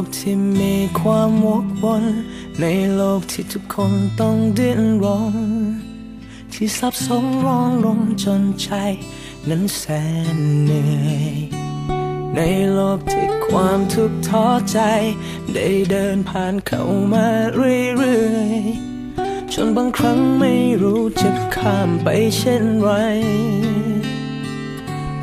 กที่มีความวกวนในโลกที่ทุกคนต้องดิ้นรน ที่ซับซ้อนร้อนรนจนใจนั้นแสนเหนื่อย ในโลกที่ความทุกข์ท้อใจ ได้เดินผ่านเข้ามาเรื่อยๆ จนบางครั้งไม่รู้จะข้ามไปเช่นไร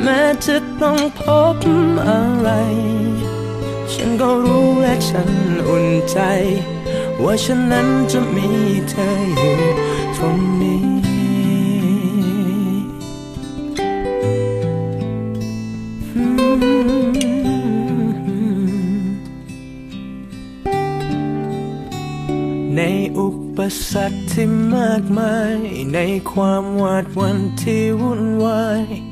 แม้จะต้องพบอะไร ฉันก็รู้และฉันอุ่นใจ ว่าฉันนั้นจะมีเธออยู่ตรงนี้ในอุปสรรคที่มากมาย ในความหวาดวันที่วุ่นวาย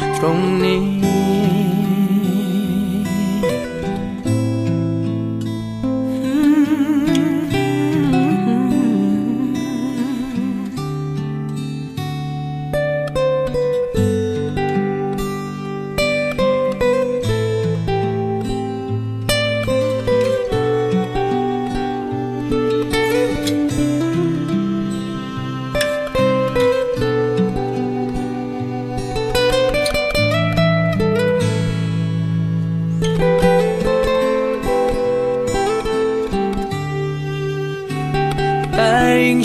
ตร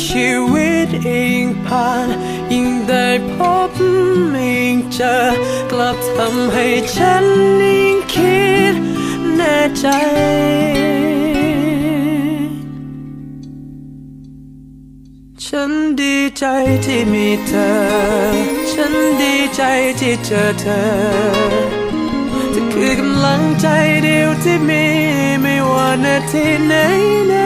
ชีวิตยิ่งผ่าน ยิ่งได้พบยิ่งเจอ กลับทำให้ฉันยิ่งคิดแน่ใจฉันดีใจที่มีเธอ ฉันดีใจที่เจอเธอเธอคือกำลังใจเดียวที่มีไม่ว่านาทีไหนไหน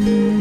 Amen.